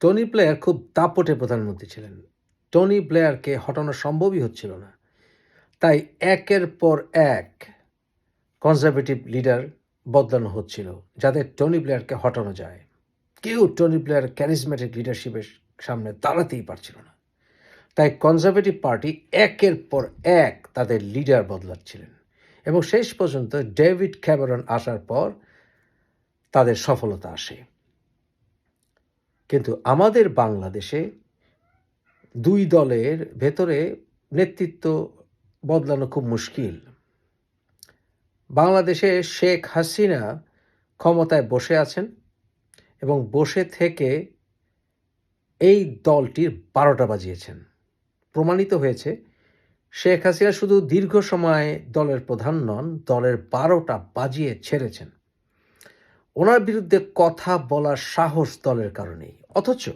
Tony player খুব দাপটে প্রধানমন্ত্রী ছিলেন। টনি প্লেয়ারকে হটানো সম্ভবই হচ্ছিল না। তাই একের পর এক কনজারভেটিভ লিডার বদলানো হচ্ছিল, যাতে টনি প্লেয়ারকে হটানো যায়। কেউ টনি প্লেয়ার ক্যারিজমেটিক লিডারশিপের সামনে দাঁড়াতেই পারছিল না। তাই কনজারভেটিভ পার্টি একের পর এক তাদের লিডার বদলাচ্ছিলেন এবং শেষ পর্যন্ত ডেভিড ক্যামেরন আসার পর তাদের সফলতা আসে। কিন্তু আমাদের বাংলাদেশে দুই দলের ভেতরে নেতৃত্ব বদলানো খুব মুশকিল। বাংলাদেশে শেখ হাসিনা ক্ষমতায় বসে আছেন এবং বসে থেকে এই দলটির বারোটা বাজিয়েছেন। প্রমাণিত হয়েছে, শেখ হাসিনা শুধু দীর্ঘ সময় দলের প্রধান নন, দলের বারোটা বাজিয়ে ছেড়েছেন। ওনার বিরুদ্ধে কথা বলার সাহস দলের কারণেই। অথচ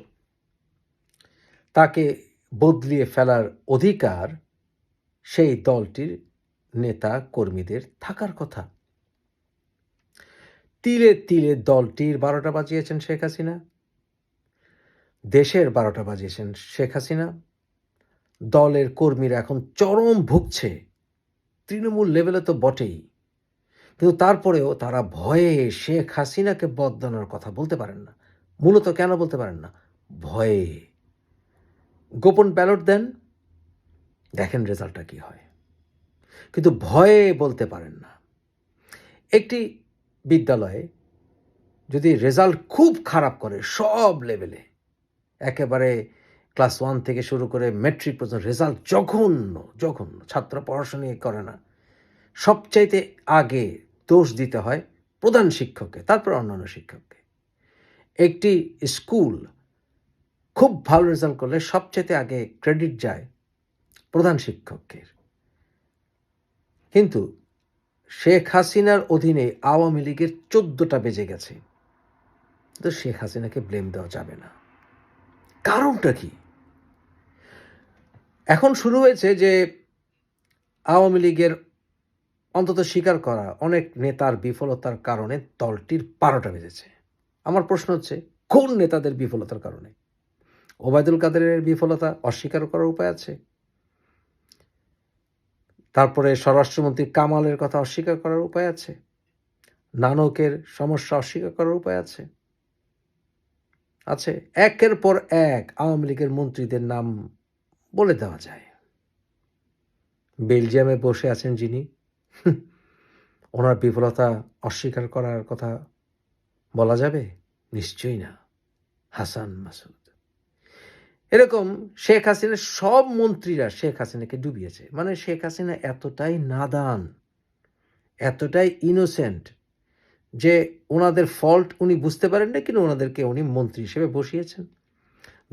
তাকে বদলিয়ে ফেলার অধিকার সেই দলটির নেতা কর্মীদের থাকার কথা। তিলে তিলে দলটির বারোটা বাজিয়েছেন শেখ হাসিনা। দেশের বারোটা বাজিয়েছেন শেখ হাসিনা। দলের কর্মীরা এখন চরম ভুগছে। তৃণমূল লেভেলে তো বটেই। কিন্তু তারপরেও তারা ভয়ে শেখ হাসিনাকে বদলানোর কথা বলতে পারেন না। মূলত কেন বলতে পারেন না? ভয়ে। গোপন ব্যালট দেন, দেখেন রেজাল্টটা কি হয়। কিন্তু ভয়ে বলতে পারেন না। একটি বিদ্যালয়ে যদি রেজাল্ট খুব খারাপ করে সব লেভেলে, একেবারে ক্লাস ওয়ান থেকে শুরু করে মেট্রিক পর্যন্ত রেজাল্ট জঘন্য জঘন্য, ছাত্র পড়াশোনা করে না। সবচাইতে আগে দোষ দিতে হয় প্রধান শিক্ষককে, তারপর অন্যান্য শিক্ষককে। একটি স্কুল খুব ভালো রেজাল্ট করলে সবচেয়ে আগে ক্রেডিট যায় প্রধান শিক্ষককে কিন্তু শেখ হাসিনার অধীনে আওয়ামী লীগের চোদ্দটা বেজে গেছে। তো শেখ হাসিনাকে ব্লেম দেওয়া যাবে না। কারণটা কি? এখন শুরু হয়েছে যে আওয়ামী লীগের অন্তত স্বীকার করা অনেক নেতার বিফলতার কারণে দলটির বারোটা বেজেছে। আমার প্রশ্ন হচ্ছে, কোন নেতাদের বিফলতার কারণে? ওবায়দুল কাদেরের বিফলতা অস্বীকার করার উপায় আছে? তারপরে স্বরাষ্ট্রমন্ত্রী কামালের কথা অস্বীকার করার উপায় আছে? নানকের সমস্যা অস্বীকার করার উপায় আছে? আছে। একের পর এক আওয়ামী লীগের মন্ত্রীদের নাম বলে দেওয়া যায়। বেলজিয়ামে বসে আছেন যিনি ওনার বিফলতা অস্বীকার করার কথা বলা যাবে? নিশ্চয়ই না। হাসান মাসুদ। এরকম শেখ হাসিনার সব মন্ত্রীরা শেখ হাসিনাকে ডুবিয়েছে। মানে শেখ হাসিনা এতটাই নাদান, এতটাই ইনোসেন্ট যে ওনাদের ফল্ট উনি বুঝতে পারেন না কিন্তু ওনাদেরকে উনি মন্ত্রী হিসেবে বসিয়েছেন।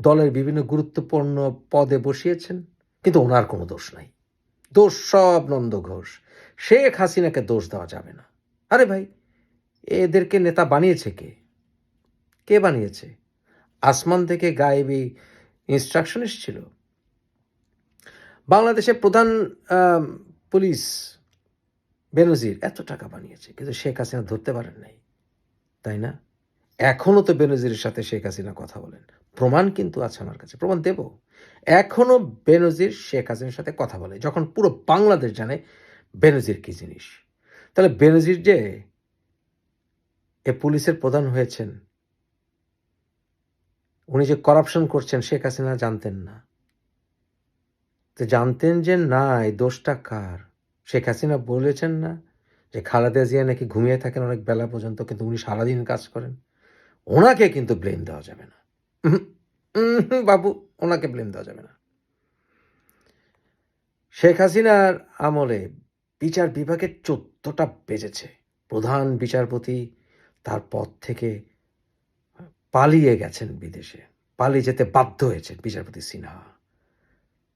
দলের বিভিন্ন গুরুত্বপূর্ণ পদে বসিয়েছেন, কিন্তু ওনার কোনো দোষ নাই। দোষ সব নন্দ ঘোষ। শেখ হাসিনাকে দোষ দেওয়া যাবে না। আরে ভাই, এদেরকে নেতা বানিয়েছে কে? কে বানিয়েছে? আসমান থেকে গায়েবি ইনস্ট্রাকশন এসেছিল বাংলাদেশের প্রধান পুলিশ বেনজির এত টাকা বানিয়েছে, কিন্তু শেখ হাসিনা ধরতে পারেন নাই। তাই না? এখনও তো বেনজিরের সাথে শেখ হাসিনা কথা বলেন। প্রমাণ কিন্তু আছে আমার কাছে, প্রমাণ দেব। এখনও বেনজির শেখ হাসিনার সাথে কথা বলে, যখন পুরো বাংলাদেশ জানে বেনজির কি জিনিস। তাহলে বেনজির যে এ পুলিশের প্রধান হয়েছেন, উনি যে করাপশন করছেন, শেখ হাসিনা জানতেন না। তো জানতেন যে না, এই দোষটা কার? শেখ হাসিনা বলেছেন না যে খালেদা জিয়া নাকি ঘুমিয়ে থাকেন অনেক বেলা পর্যন্ত, কিন্তু উনি সারাদিন কাজ করেন। ওনাকে কিন্তু ব্লেম দেওয়া যাবে না। বাবু, ওনাকে ব্লেম দেওয়া যাবে না। শেখ হাসিনার আমলে বিচার বিভাগের চোদ্দটা বেজেছে। প্রধান বিচারপতি তার পদ থেকে পালিয়ে গেছেন বিদেশে। পালিয়ে যেতে বাধ্য হয়েছেন বিচারপতি সিনহা।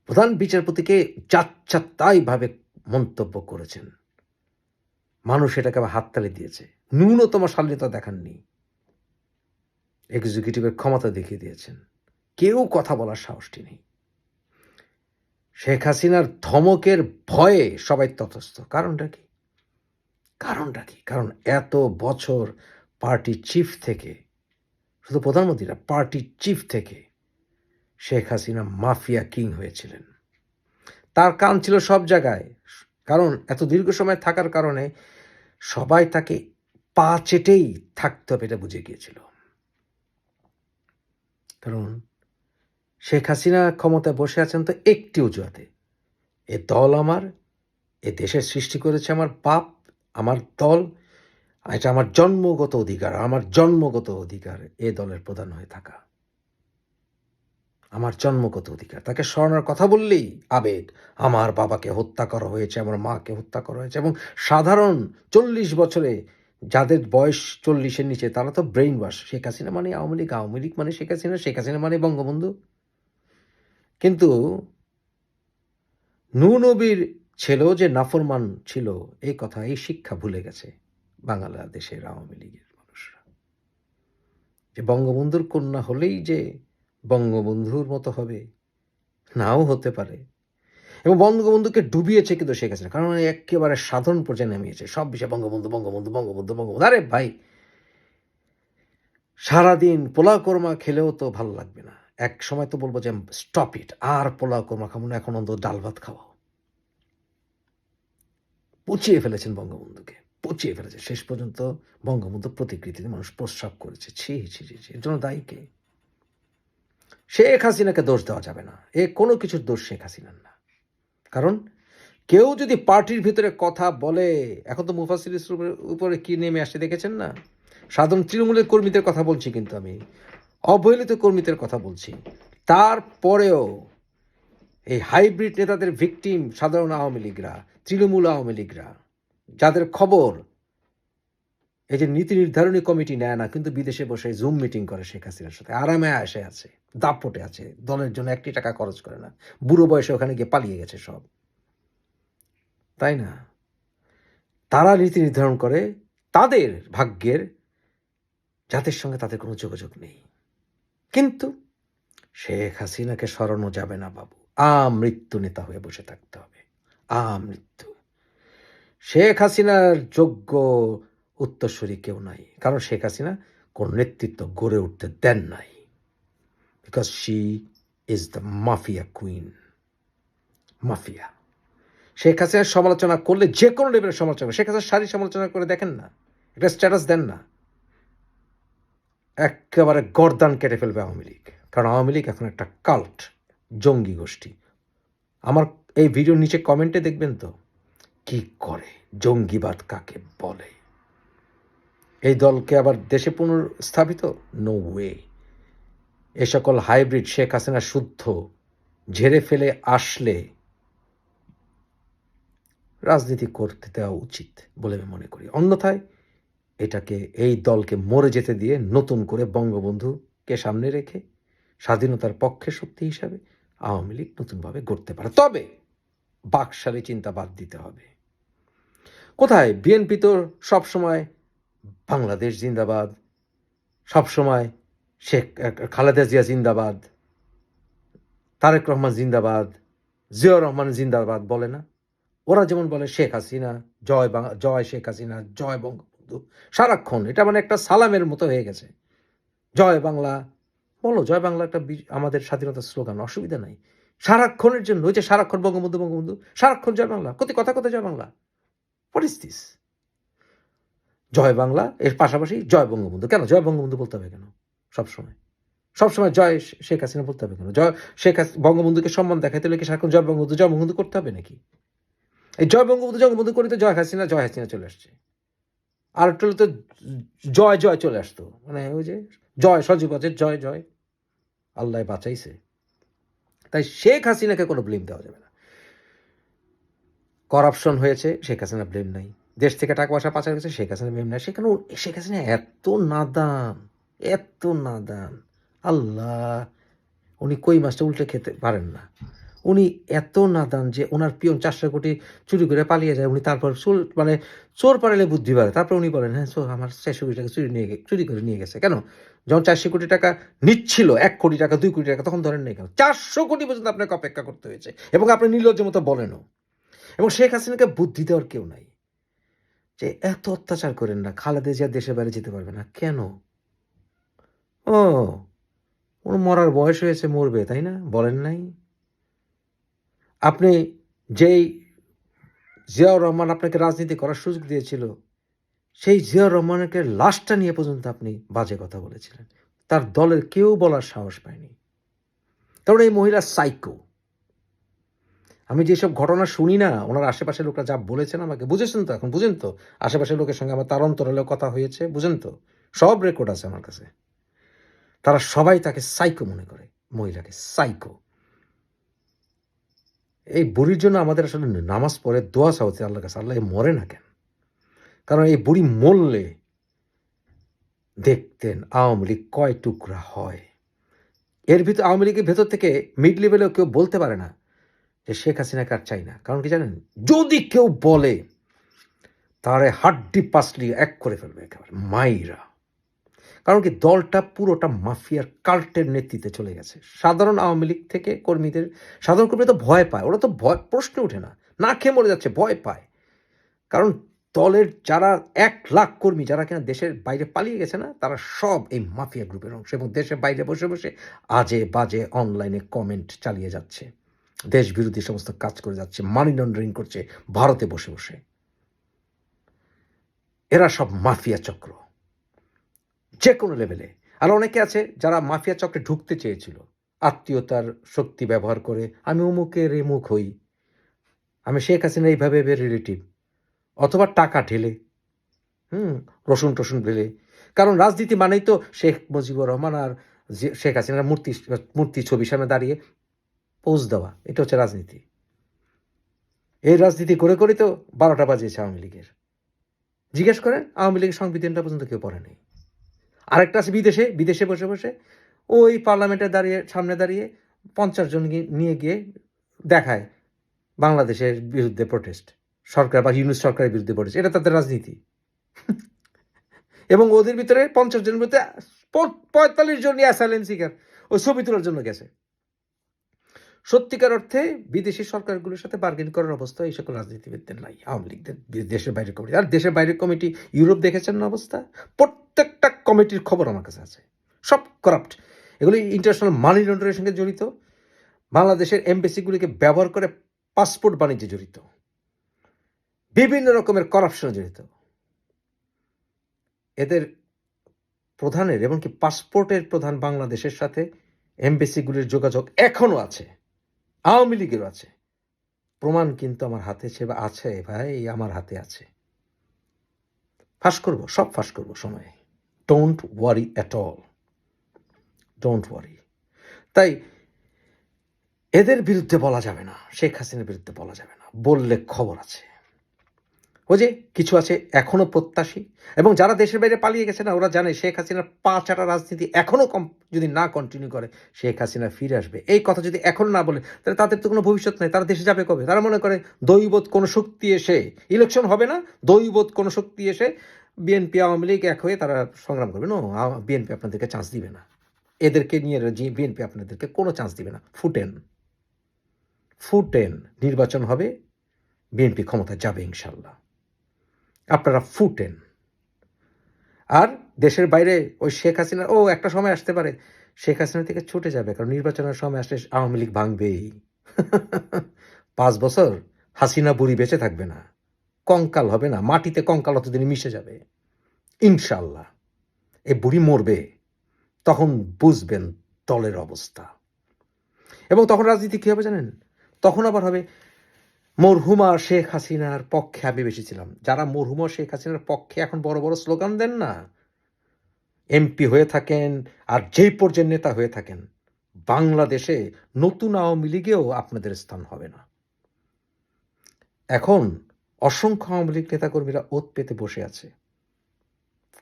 প্রধান বিচারপতিকে যাচ্ছা তাই ভাবে মন্তব্য করেছেন। মানুষ এটাকে হাততালি দিয়েছে। ন্যূনতম শালীনতা দেখাননি। এক্সিকিউটিভের ক্ষমতা দেখিয়ে দিয়েছেন। কেউ কথা বলার সাহসটি নেই। শেখ হাসিনার ধমকের ভয়ে সবাই ততস্থ কারণটা কি? কারণটা কি? কারণ এত বছর পার্টি চিফ থেকে, শুধু প্রধানমন্ত্রী না পার্টির চিফ থেকে শেখ হাসিনা মাফিয়া কিং হয়েছিলেন। তার কান ছিল সব জায়গায়। কারণ এত দীর্ঘ সময় থাকার কারণে সবাই তাকে পা চেটেই থাকতে হবে এটা বুঝে গিয়েছিল। কারণ শেখ হাসিনা ক্ষমতায় বসে আছেন তো একটি অজুহাতে। এ দল আমার, এ দেশের সৃষ্টি করেছে আমার বাপ আমার দল এটা আমার জন্মগত অধিকার, আমার জন্মগত অধিকার এ দলের প্রধান হয়ে থাকা। আমার জন্মগত অধিকার। তাকে স্মরণের কথা বললেই আবেগ আমার বাবাকে হত্যা করা হয়েছে, আমার মাকে হত্যা করা হয়েছে এবং সাধারণ চল্লিশ বছরে যাদের বয়স চল্লিশের নিচে, তারা তো ব্রেইন ওয়াশ শেখ হাসিনা মানে আওয়ামী লীগ আওয়ামী লীগ মানে শেখ হাসিনা শেখ হাসিনা মানে বঙ্গবন্ধু। কিন্তু নূনবীর ছেলেও যে নাফরমান ছিল এই কথা, এই শিক্ষা ভুলে গেছে বাংলাদেশের আওয়ামী লীগের মানুষরা। যে বঙ্গবন্ধুর কন্যা হলেই যে বঙ্গবন্ধুর মতো হবে, নাও হতে পারে। এবং বঙ্গবন্ধুকে ডুবিয়েছে কিন্তু শেখ হাসিনা, কারণ একেবারে সাধারণ পর্যায়ে নেমিয়েছে সব বিষয়ে বঙ্গবন্ধু বঙ্গবন্ধু বঙ্গবন্ধু বঙ্গবন্ধু। আরে ভাই, সারাদিন পোলাও কোরমা খেলেও তো ভালো লাগবে না। এক সময় তো বলব যে, স্টপ ইট, আর পোলাও কোরমা খাব না, এখন অন্তত ডাল ভাত খাওয়াও। পচিয়ে ফেলেছেন বঙ্গবন্ধুকে, পচিয়ে ফেলেছে শেষ পর্যন্ত বঙ্গবন্ধু প্রতিকৃতিতে মানুষ প্রস্রাব করেছে। ছি ছি ছি, এর জন্য দায়ী কে? শেখ হাসিনাকে দোষ দেওয়া যাবে না। এ কোনো কিছুর দোষ শেখ হাসিনার না। কারণ কেউ যদি পার্টির ভিতরে কথা বলে, এখন তো মুফাসির উপরে কি নেমে আসে দেখেছেন না? সাধারণ তৃণমূলের কর্মীদের কথা বলছি কিন্তু আমি, অবহেলিত কর্মীদের কথা বলছি। তারপরেও এই হাইব্রিড নেতাদের ভিকটিম সাধারণ আওয়ামী লীগরা, তৃণমূল আওয়ামী লীগরা, যাদের খবর এই যে নীতি নির্ধারণী কমিটি নেয় না, কিন্তু বিদেশে বসে জুম মিটিং করে শেখ হাসিনার সাথে। আরামে আসে, আছে, দাপটে আছে, দলের জন্য একটি টাকা খরচ করে না। বুড়ো বয়সে ওখানে গিয়ে পালিয়ে গেছে সব। তাই না? তারা নীতি নির্ধারণ করে, তাদের ভাগ্যের, জাতির সঙ্গে তাদের কোনো যোগাযোগ নেই। কিন্তু শেখ হাসিনাকে সরানো যাবে না বাবু। আমৃত্যু নেতা হয়ে বসে থাকতে হবে। আমৃত্যু। শেখ হাসিনার যোগ্য উত্তরসূরি কেউ নাই। কারণ শেখ হাসিনা কোন নেতৃত্ব গড়ে উঠতে দেন নাই। Because she is the mafia queen mafia Sheikh হাসিনার সমালোচনা করলে যে কোনো লেভেলের সমালোচনা শেখ হাসিনার শারীরিক সমালোচনা করে দেখেন না। একটা স্ট্যাটাস দেন না। একেবারে গর্দান কেটে ফেলবে আওয়ামী লীগ। কারণ আওয়ামী লীগ এখন একটা কাল্ট জঙ্গি গোষ্ঠী। আমার এই ভিডিওর নিচে কমেন্টে দেখবেন তো। কি করে? জঙ্গিবাদ কাকে বলে? এই দলকে আবার দেশে পুনর্স্থাপিত? নো ওয়ে এ সকল হাইব্রিড শেখ হাসিনা শুদ্ধ, ঝেড়ে ফেলে আসলে রাজনীতি করতে দেওয়া উচিত বলে আমি মনে করি। অন্যথায় এটাকে, এই দলকে মরে যেতে দিয়ে নতুন করে বঙ্গবন্ধুকে সামনে রেখে স্বাধীনতার পক্ষে শক্তি হিসাবে আওয়ামী লীগ নতুনভাবে গড়তে পারে। তবে বাকশালী চিন্তা বাদ দিতে হবে। কোথায়? বিএনপি তো সবসময় বাংলাদেশ জিন্দাবাদ। সবসময় শেখ খালেদা জিয়া জিন্দাবাদ, তারেক রহমান জিন্দাবাদ, জিয়াউর রহমান জিন্দাবাদ বলে না? ওরা যেমন বলে শেখ হাসিনা, জয় বাংলা জয় শেখ হাসিনা, জয় বঙ্গবন্ধু, সারাক্ষণ। এটা মানে একটা সালামের মতো হয়ে গেছে। জয় বাংলা, বলো, জয় বাংলা একটা আমাদের স্বাধীনতার স্লোগান, অসুবিধা নাই। সারাক্ষণের জন্য, ওই যে সারাক্ষণ বঙ্গবন্ধু বঙ্গবন্ধু, সারাক্ষণ জয় বাংলা কত কথা কথা জয় বাংলা। দিস জয় বাংলা, এর পাশাপাশি জয় বঙ্গবন্ধু। কেন? জয় বঙ্গবন্ধু বলতে হবে কেন? সবসময়। সবসময় জয় শেখ হাসিনা বলতে হবে কেন? জয়, শেখ হাসিনা বঙ্গবন্ধুকে সম্মান দেখাইতে হলে কি সারাক্ষণ জয় বঙ্গবন্ধু জয় বঙ্গবন্ধু করতে হবে নাকি? এই জয় বঙ্গবন্ধু জয় বঙ্গবন্ধু করে তো জয় হাসিনা জয় হাসিনা চলে আসছে। আর একটু তো জয় জয় চলে আসতো। মানে ওই যে জয়, সজীব আছে জয় জয়। আল্লাহ বাঁচাইছে। তাই শেখ হাসিনাকে কোনো ব্লেম দেওয়া যাবে না। করাপশন হয়েছে, শেখ হাসিনা ব্লেম নাই। দেশ থেকে টাকা পয়সা পাচার হয়েছে শেখ হাসিনা নাই সেখানে শেখ হাসিনা এত নাদান এত নাদান। আল্লাহ, উনি কই মাছটা উল্টে খেতে পারেন না। উনি এত নাদান যে ওনার পিয়ন চারশো কোটি চুরি করে পালিয়ে যায়, উনি তারপর চোর মানে চোর পারালে বুদ্ধি বাড়ে। তারপর উনি বলেন হ্যাঁ চোর, আমার চারশো কোটি টাকা চুরি নিয়ে, চুরি করে নিয়ে গেছে। কেন? যখন চারশো কোটি টাকা নিচ্ছিল, এক কোটি টাকা, দুই কোটি টাকা, তখন ধরেন নাই কেন? চারশো কোটি পর্যন্ত আপনাকে অপেক্ষা করতে হয়েছে এবং আপনি নির্লজ্জ মতো বলেনও। এবং শেখ হাসিনাকে বুদ্ধি দেওয়ার কেউ নাই। যে এত অত্যাচার করেন না, খালেদা জিয়া দেশে বাইরে যেতে পারবে না, কেন? ও, ওর মরার বয়স হয়েছে, মরবে, তাই না? বলেন নাই? আপনি যেই জিয়াউর রহমান আপনাকে রাজনীতি করার সুযোগ দিয়েছিল, সেই জিয়াউর রহমানকে লাশটা নিয়ে পর্যন্ত আপনি বাজে কথা বলেছিলেন। তার দলের কেউ বলার সাহস পায়নি। কারণ এই মহিলা সাইকো আমি যেসব ঘটনা শুনি না, ওনার আশেপাশের লোকরা যা বলেছেন আমাকে, বুঝেছেন তো এখন? বুঝেন তো? আশেপাশের লোকের সঙ্গে আমার তার অন্তরালেও কথা হয়েছে, বুঝেন তো? সব রেকর্ড আছে আমার কাছে। তারা সবাই তাকে সাইকো মনে করে, মহিলাকে সাইকো এই বুড়ির জন্য আমাদের আসলে নামাজ পড়ে দোয়া চাওয়াতে আল্লাহ কাছে, আল্লাহ মরে না কেন? কারণ এই বুড়ি মরলে দেখতেন আওয়ামী লীগ কয় টুকরা হয়। এর ভিতর আওয়ামী লীগের ভেতর থেকে মিড লেভেলেও কেউ বলতে পারে না যে শেখ হাসিনাকে আর চাই না। কারণ কি জানেন? যদি কেউ বলে, তারে হাড্ডি পাসলি এক করে ফেলবে একেবারে, মাইরা। কারণ কি দলটা পুরোটা মাফিয়ার কাল্টের নেতৃত্বে চলে গেছে। সাধারণ আওয়ামী লীগ থেকে কর্মীদের, সাধারণ কর্মী তো ভয় পায়, ওরা তো ভয়, প্রশ্ন ওঠে না। না খেয়ে মরে যাচ্ছে, ভয় পায়। কারণ দলের যারা এক লাখ কর্মী, যারা কিনা দেশের বাইরে পালিয়ে গেছে না, তারা সব এই মাফিয়া গ্রুপের অংশ এবং দেশের বাইরে বসে বসে আজে বাজে অনলাইনে কমেন্ট চালিয়ে যাচ্ছে। দেশ বিরোধী সমস্ত কাজ করে যাচ্ছে মানি লন্ডারিং করছে, ভারতে বসে বসে। এরা সব মাফিয়া চক্র। যে কোনো লেভেলে আর অনেকে আছে যারা মাফিয়া চক্রে ঢুকতে চেয়েছিল। আত্মীয়তার শক্তি ব্যবহার করে, আমি অমুকের এমুক হই। আমি শেখ হাসিনা এইভাবে রিলেটিভ অথবা টাকা ঢেলে। হুম, রসুন টসুন ঢেলে। কারণ রাজনীতি মানেই তো শেখ মুজিবুর রহমান আর শেখ হাসিনার মূর্তি মূর্তি ছবি সামনে দাঁড়িয়ে পোজ দেওয়া, এটা হচ্ছে রাজনীতি। এই রাজনীতি করে করে তো বারোটা বাজিয়েছে আওয়ামী লীগের। জিজ্ঞেস করেন, আওয়ামী লীগের সংবিধানটা পর্যন্ত কেউ পড়ে নেই। আরেকটা আছে বিদেশে বিদেশে বসে বসে ওই পার্লামেন্টে দাঁড়িয়ে, সামনে দাঁড়িয়ে পঞ্চাশ জন নিয়ে গিয়ে দেখায় বাংলাদেশের বিরুদ্ধে প্রোটেস্ট সরকার বা ইউনুস সরকারের বিরুদ্ধে প্রোটেস্ট এটা তাদের রাজনীতি। এবং ওদের ভিতরে পঞ্চাশ জনের মধ্যে পঁয়তাল্লিশ জন অ্যাসাইলেন শিকার ওই ছবি তোলার জন্য গেছে। সত্যিকার অর্থে বিদেশি সরকারগুলোর সাথে বার্গেন করার অবস্থা এই সকল রাজনীতিবিদদের নাই, আওয়ামী লীগদের দেশের বাইরের কমিটি আর দেশের বাইরের কমিটি ইউরোপ দেখেছেন না অবস্থা? প্রত্যেকটা কমিটির খবর আমার কাছে আছে। সব করাপ্ট এগুলি ইন্টারন্যাশনাল মানি লন্ডারের সঙ্গে জড়িত। বাংলাদেশের এমবেসিগুলিকে ব্যবহার করে পাসপোর্ট বাণিজ্যে জড়িত। বিভিন্ন রকমের করাপশনে জড়িত। এদের প্রধানের, এমনকি পাসপোর্টের প্রধান বাংলাদেশের সাথে এমবেসিগুলির যোগাযোগ এখনও আছে। আওয়ামী লীগের আছে। প্রমাণ কিন্তু আমার হাতে সে আছে ভাই, আমার হাতে আছে। ফাঁস করব, সব ফাঁস করব সময়ে don't worry at all don't worry তাই এদের বিরুদ্ধে বলা যাবে না, শেখ হাসিনার বিরুদ্ধে বলা যাবে না। বললে খবর আছে। যে কিছু আছে এখনও প্রত্যাশী। এবং যারা দেশের বাইরে পালিয়ে গেছে না, ওরা জানে শেখ হাসিনার পা চাটা রাজনীতি এখনও কম যদি না কন্টিনিউ করে, শেখ হাসিনা ফিরে আসবে। এই কথা যদি এখন না বলে, তাহলে তাদের তো কোনো ভবিষ্যৎ নেই। তারা দেশে যাবে কবে? তারা মনে করে দৈবত কোনো শক্তি এসে ইলেকশন হবে না, দৈবত কোনো শক্তি এসে বিএনপি, আওয়ামী লীগ এক হয়ে তারা সংগ্রাম করবে। নো বিএনপি আপনাদেরকে চান্স দিবে না। এদেরকে নিয়ে বিএনপি আপনাদেরকে কোনো চান্স দিবে না। ফুটেন। ফুটেন। নির্বাচন হবে। বিএনপি ক্ষমতা যাবে ইনশাল্লাহ। আপনারা ফুটেন। আর দেশের বাইরে ওই শেখ হাসিনা, ও একটা সময় আসতে পারে, শেখ হাসিনা থেকে ছুটে যাবে, কারণ নির্বাচনের সময় আসলে আওয়ামী লীগ ভাঙবেই। পাঁচ বছর হাসিনা বুড়ি বেঁচে থাকবে না, কঙ্কাল হবে না, মাটিতে কঙ্কাল অতদিন মিশে যাবে। ইনশাল্লাহ এ বুড়ি মরবে, তখন বুঝবেন দলের অবস্থা। এবং তখন রাজনীতি কী হবে জানেন? তখন আবার হবে মরহুমা শেখ হাসিনার পক্ষে আমি বেশি ছিলাম। যারা মরহুমা শেখ হাসিনার পক্ষে এখন বড় বড় স্লোগান দেন না। এমপি হয়ে থাকেন আর যেই পর্যায়ের নেতা হয়ে থাকেন, বাংলাদেশে নতুন আওয়ামী লীগেও আপনাদের স্থান হবে না। এখন অসংখ্য আওয়ামী লীগ নেতাকর্মীরা ওত পেতে বসে আছে।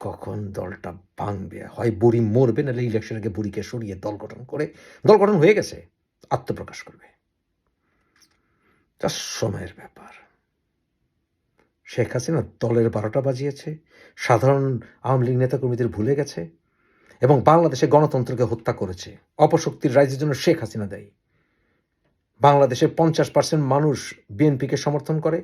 কখন দলটা ভাঙবে? হয় বুড়ি মরবে নাহলে ইলেকশন আগে বুড়িকে সরিয়ে দল গঠন করে দল গঠন হয়ে গেছে, আত্মপ্রকাশ করবে। জাস্ট সময়ের ব্যাপার। শেখ হাসিনা দলের বারোটা বাজিয়েছে, সাধারণ আওয়ামী লীগ নেতাকর্মীদের ভুলে গেছে এবং বাংলাদেশে গণতন্ত্রকে হত্যা করেছে। অপশক্তির রাইজের জন্য শেখ হাসিনা দেয়। বাংলাদেশের পঞ্চাশ পার্সেন্ট মানুষ বিএনপিকে সমর্থন করে।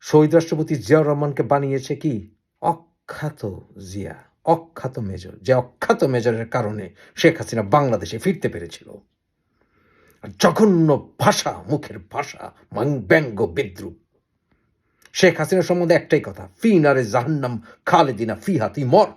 শহীদ রাষ্ট্রপতি জিয়াউর রহমানকে বানিয়েছে কি? অখ্যাত জিয়া, অখ্যাত মেজর। যে অখ্যাত মেজরের কারণে শেখ হাসিনা বাংলাদেশে ফিরতে পেরেছিল। জঘন্য ভাষা, মুখের ভাষা ব্যঙ্গ, বিদ্রুপ। শেখ হাসিনা সম্বন্ধে একটাই কথা, ফি নারে জাহান্নাম, খালেদিনা ফি হাতি মর।